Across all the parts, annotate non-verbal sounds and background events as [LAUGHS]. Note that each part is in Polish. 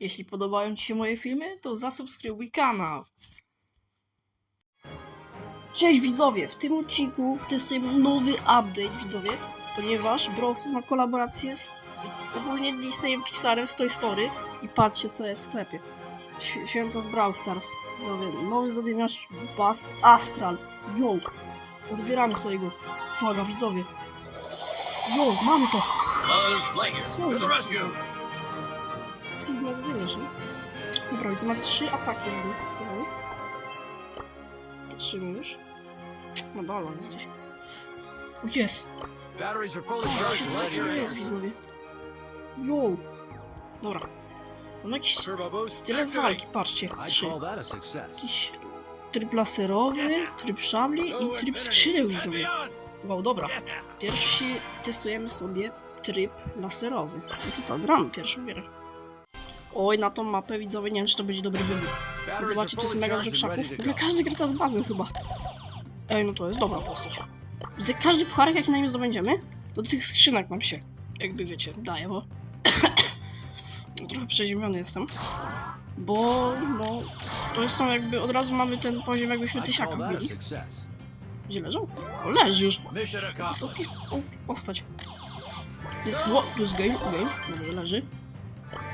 Jeśli podobają Ci się moje filmy, to zasubskrybuj kanał. Cześć widzowie! W tym odcinku testujemy nowy update widzowie, ponieważ Browsys ma kolaborację z ogólnie Disneyem Pixarem z Toy Story i patrzcie co jest w sklepie. Św- Święta z Brawl Stars. Widzowie, nowy zadymiarz Buzz Astral. Yo! Odbieramy sobie go. Uwaga widzowie. Yo, mamy to! Buzz Rescue! Sigma zadymiarz, nie? Dobra, widzę, ma trzy ataki jakby sobie. Patrzymy już. No balon jest gdzieś. O, jest! Patrzcie, charged. co to jest, widzowie? Yo! Dobra. Mam jakiś tyle walki, patrzcie. Trzy. Jakiś tryb laserowy, tryb szabli i tryb skrzydeł, widzowie. Wow, dobra. Pierwszy testujemy sobie tryb laserowy. No to co, gramy pierwszą gierę. Oj, na tą mapę widzowie, nie wiem czy to będzie dobry wybór. Zobaczcie, to jest mega dużo krzaków. W ogóle każdy gra z bazą chyba. Ej, no to jest dobra postać. Widzę, każdy pucharek jaki na nim zdobędziemy, do tych skrzynek nam się, jakby wiecie, daje, bo... [COUGHS] Trochę przeziemiony jestem. Bo, no, to jest są jakby, od razu mamy ten poziom jakbyśmy tysiaka wbili. Gdzie leżą? O, leży już. To jest opi- o, postać. To jest what? To jest game? Game? Dobrze, leży.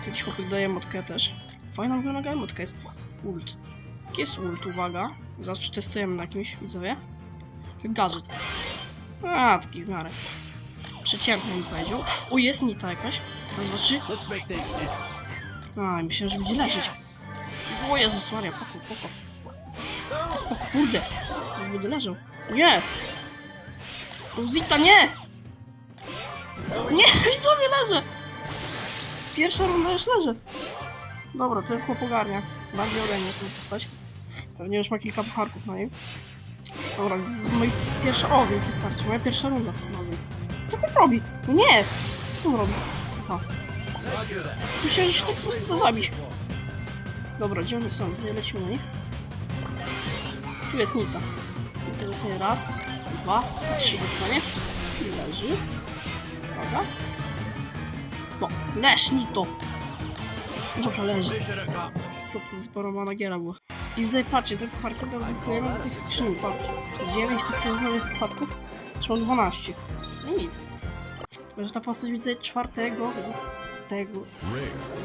Jakiś chłopak daje motkę też. Fajna wygląda motka jest. Ult. Jaki jest ult? Uwaga. Zaraz przetestujemy na kimś, widzowie. Gadżet. A, taki w miarę. Przeciętny bym powiedział. O, jest nita jakaś. Raz, dwa, trzy. A, myślałem, że będzie leżeć. O Jezus Maria, poko, poko. Spoko, kurde. Zaraz będę leżał. Nie! Uzita, nie! Nie, [LAUGHS] sobie leżę! Pierwsza runda już leżę. Dobra, ten chłop ogarnia. Bardziej ode mnie tę postać. Pewnie już ma kilka pucharków na niej. Dobra, z, z mojej pierwsza... O, wielkie starcie. Moja pierwsza runda. Razem. Co on robi? No nie! Co on robi? Aha. Myślałem, że się tak po prostu da zabić. Dobra, gdzie oni są? Lecimy na nich? Tu jest Nita. I teraz raz, dwa, trzy dostanie. I leży. Uwaga. No, leż Nito! Dobra, leży. Co to za poromana giera była? I tutaj patrzcie, tego harka teraz dostajemy do tych skrzyni, patrzcie. 9 tych sezonowych przypadków, czy mam 12. No nic. Ta postać widzę 4 tego tego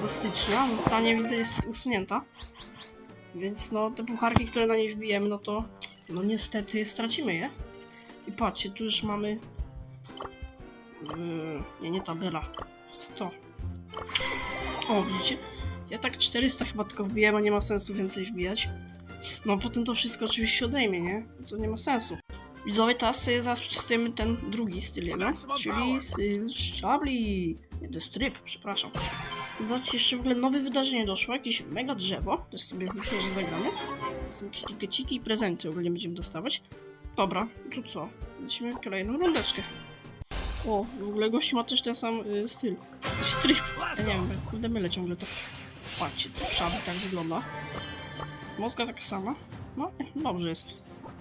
stycznia zostanie, widzę, jest usunięta. Więc no, te pucharki, które na niej wbijemy, no to no niestety stracimy je. I patrzcie, tu już mamy... Yy, nie, nie tabela. Co to? O, widzicie? Ja tak 400 chyba tylko wbiłem, a nie ma sensu więcej wbijać. No potem to wszystko oczywiście odejmie, nie? To nie ma sensu. Widzowie, teraz sobie zaraz przetestujemy ten drugi styl jego, czyli styl szabli. Nie, to jest tryb, przepraszam. Zobaczcie, jeszcze w ogóle nowe wydarzenie doszło, jakieś mega drzewo. To jest sobie myślę, że zagramy. Są jakieś i prezenty ogólnie będziemy dostawać. Dobra, to co? Lecimy kolejną rundeczkę. O, w ogóle gościu ma też ten sam y, styl. Tryb. Ja nie wiem, kurde mylę ciągle to. Patrzcie, to szabli tak wygląda. Motka taka sama. No, dobrze jest.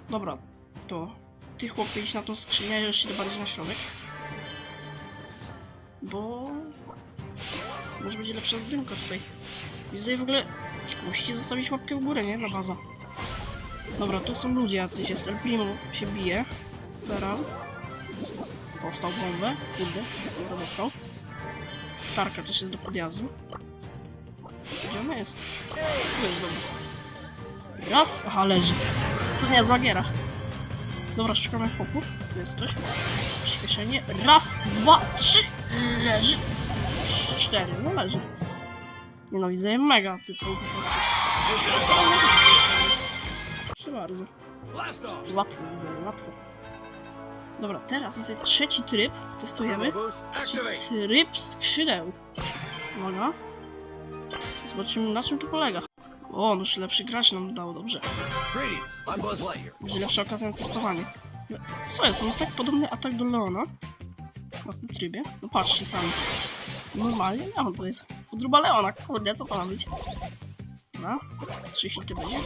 Dobra, to ty chłopie idź na tą skrzynię, idę bardziej na środek. Bo... Może będzie lepsza zdymka tutaj. Widzę w ogóle... Musicie zostawić łapkę w górę, nie? Na baza. Dobra, tu są ludzie jacyś, jest El Primo, się bije. Beral. Dostał bombę. Kurde, dobra, dostał. Tarka też jest do podjazdu. Gdzie ona jest? Tu jest dobra. Raz, aha, leży. Co niezła giera. Dobra, szukamy chłopów. Tu jest ktoś. Przyspieszenie. Raz, dwa, trzy. Leży. Cztery, no leży. Nie no, widzę je mega, ty są po prostu. Proszę bardzo. Łatwo widzę, łatwo. Dobra, teraz widzę trzeci tryb. Testujemy. Tryb skrzydeł. Uwaga. Zobaczymy na czym to polega. O, no już lepszy gracz nam dało, dobrze. Będzie lepsza okazja na testowanie. Co jest? No tak podobny atak do Leona. Na tym trybie. No patrzcie sami. Normalnie Leon to jest. Podruba Leona, kurde, co to ma być? No, 3 hity będzie.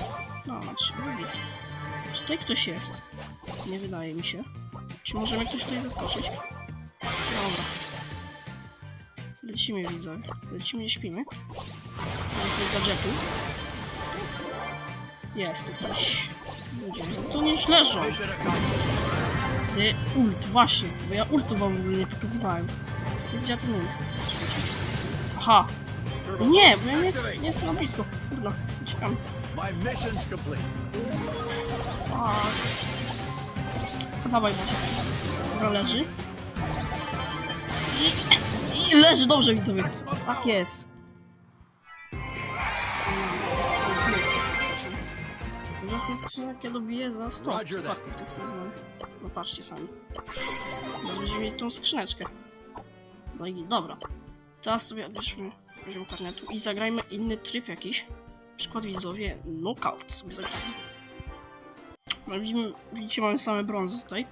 No, na 3, no git. Czy tutaj ktoś jest? Nie wydaje mi się. Czy możemy ktoś tutaj zaskoczyć? Dobra. Lecimy widzowie. Lecimy, nie śpimy. sobie gadżetu. Jest jakiś... Ludzie, no to nie leżą. Ty ult, właśnie, bo ja ultu wam w ogóle nie pokazywałem. Gdzie ten ult? Aha. Nie, bo ja nie, jest- nie jestem na blisko. Kurna, uciekam. My mission's complete. Fuck. Dawaj, Maciek. Dobra, leży. I, I leży dobrze, widzowie. Tak jest. Za ten skrzynek ja dobiję za 100 Roger that. spadków tych sezonów. No patrzcie sami. Teraz będziemy mieć tą skrzyneczkę. No i dobra. Teraz sobie odbierzmy poziom karnetu i zagrajmy inny tryb jakiś. Na przykład widzowie knockout sobie zagrajmy. No widzimy, widzicie, mamy same brązy tutaj.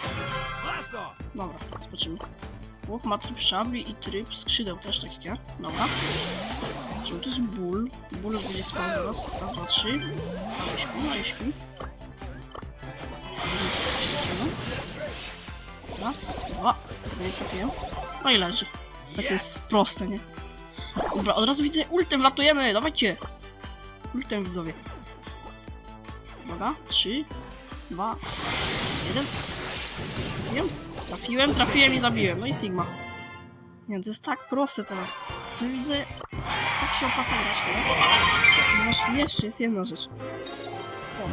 Dobra, zobaczymy. Chłop ma tryb szabli i tryb skrzydeł też, tak ja. Dobra. Zobaczymy, to jest ból. Ból już będzie spał zaraz. Raz, dwa, trzy. Ale śpi, ale śpi. Raz, dwa. Nie trafiłem. No i leży. Tak to jest proste, nie? Dobra, od razu widzę ultem, latujemy, dawajcie! Ultem widzowie. Dobra, trzy, dwa, jeden. Trafiłem? Trafiłem, trafiłem i zabiłem. No i Sigma. Nie, to jest tak proste teraz. Co widzę, tak się opasem grać teraz. Masz, jeszcze jest jedna rzecz. O.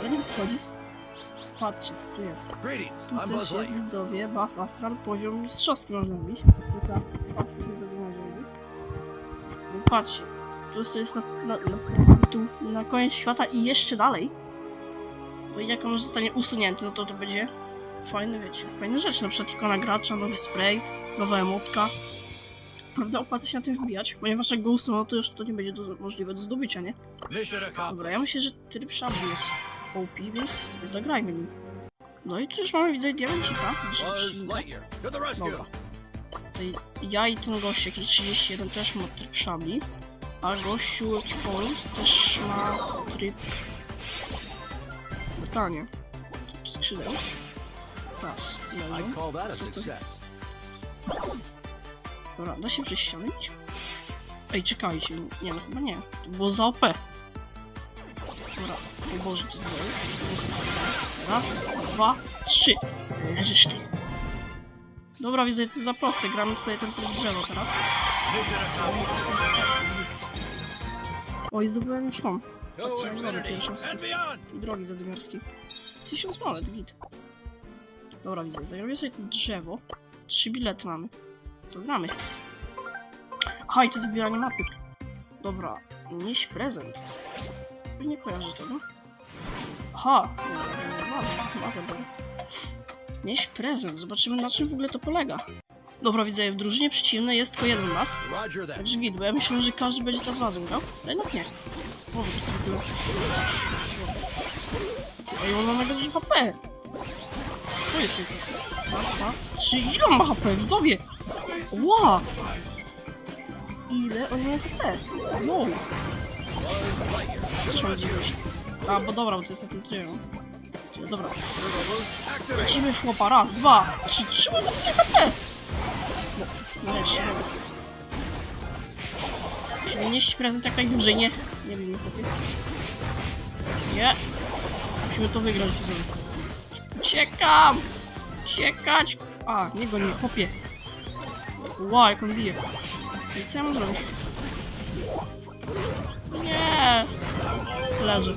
Ale nie wchodzi. Patrzcie, co tu jest. Tu też jest, widzowie, Bas Astral, poziom mistrzowski można robić. Kilka pasów widzowie można robić. No patrzcie, tu jest na, na, na, tu, na koniec świata i jeszcze dalej. Bo jak on zostanie usunięty, no to to będzie fajne, wiecie, fajne rzeczy. Na przykład ikona gracza, nowy spray, nowa emotka. Prawda, opłaca się na tym wbijać, ponieważ jak go usuną, to już to nie będzie do, możliwe do zdobycia, nie? Dobra, ja myślę, że tryb szabli jest OP, więc sobie zagrajmy nim. No i tu już mamy, widzę, diamencika. Dobra. Tutaj ja i ten gość, jakiś 31, też ma tryb szabli. A gościu jakiś Polus też ma tryb... Pytanie. Skrzydeł. That a Co to jest? Dobra, da się przez ścianę? Ej, czekajcie. Nie, no chyba nie. To było za OP. Dobra, o Boże, to znowu. Raz, dwa, trzy. Leżysz ty. Dobra, widzę, to jest za proste. Gramy sobie ten tryb drzewo teraz. Oj, zdobyłem już tą. To z tych beyond. tej drogi zadymiarskiej. Tysiąc monet, git. Dobra, widzę, zagramy sobie to drzewo. Trzy bilety mamy. Co gramy? Aha, i to zbieranie mapy. Dobra, nieś prezent. Nie kojarzę tego. Aha, nie, nie, nie, ma, ma zabawy. Nieś prezent, zobaczymy na czym w ogóle to polega. Dobra, widzę, w drużynie przeciwnej jest tylko jeden that. Także git, bo ja myślałem, że każdy będzie teraz bazą grał. Ale jednak nie. Może Ej, ona ma dużo HP. Co jest jego? Raz, dwa, trzy. Ile on ma HP, widzowie? Ła! Ile on ma HP? Wow. Coś mam. A, bo dobra, bo to jest takim trybem. Dobra. Musimy chłopa. Raz, dwa, trzy. Trzy ma HP! No, nareszcie. No, 70% jak najdłużej, nie? Nie wiem, niestety. Nie. Musimy to wygrać, widzę. Uciekam! Uciekać! A, nie go nie, chłopie. Wow, jak on bije. No I co ja mam zrobić? Nie! Leży.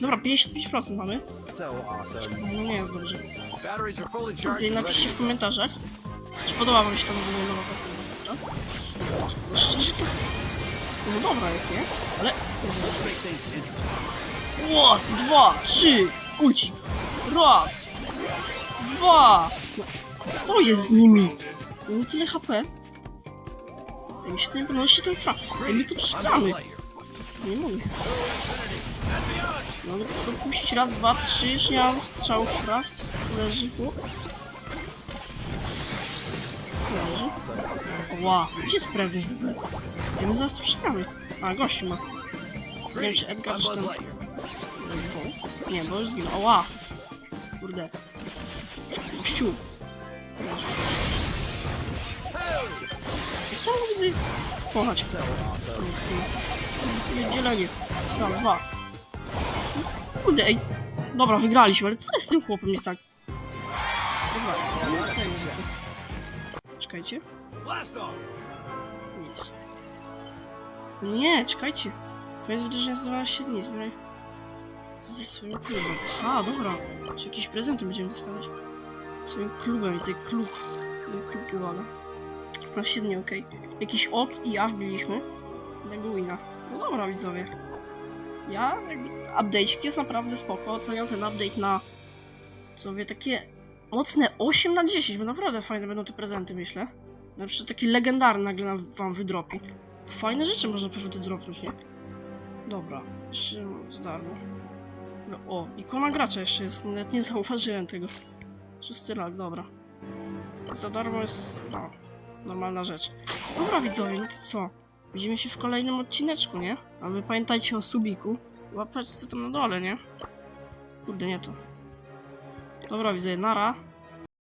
Dobra, 55% mamy. No nie jest dobrze. Więc napiszcie w komentarzach, czy podoba wam się ta nowa konstrukcja. Szczerze to no dobra jest, nie? Ale... Raz, dwa, trzy! Ulcik! Raz! Dwa! Co jest z nimi? Ja mam tyle HP. Ja mi się to nie podnosi ten fra... Ja mi to. Lightyear. Nie mogę. Mogę tylko puścić raz, dwa, trzy, już nie mam strzałów. Raz, leży tu. Leży. Ła, gdzie jest prezent w ogóle? Ja my zaraz to przegramy. A, gościu ma. Nie wiem, czy Edgar czy ten... Nie, bo już zginął. Ła! Kurde. Gościu. Widzę jest... Pochać. So awesome. Dzielenie. Raz, dwa. Kurde, ej. Dobra, wygraliśmy, ale co jest z tym chłopem nie tak? Dobra, co ma sens? Czekajcie. Nic. Nie, czekajcie. Koniec wydarzenia za 12 dni, zbieraj. Ze swoim klubem. A, dobra. Czy jakieś prezenty będziemy dostawać? Swoim klubem, widzę klub. Klub uwaga. 12 dni, okej. Jakiś ok i ja wbiliśmy. Tego wina. No dobra, widzowie. Ja, jakby, update'ik jest naprawdę spoko. Oceniam ten update na, widzowie, takie mocne 8 na 10, bo naprawdę fajne będą te prezenty, myślę. Na przykład taki legendarny nagle wam wydropi. Fajne rzeczy można pewnie dropnąć, nie? Dobra, jeszcze za darmo. No, o, ikona gracza jeszcze jest, nawet nie [LAUGHS] zauważyłem tego. Szósty lag, dobra. Za darmo jest, no, normalna rzecz. Dobra widzowie, no to co? Widzimy się w kolejnym odcineczku, nie? A wy pamiętajcie o subiku. Łapać co tam na dole, nie? Kurde, nie to. Dobra, widzę, nara.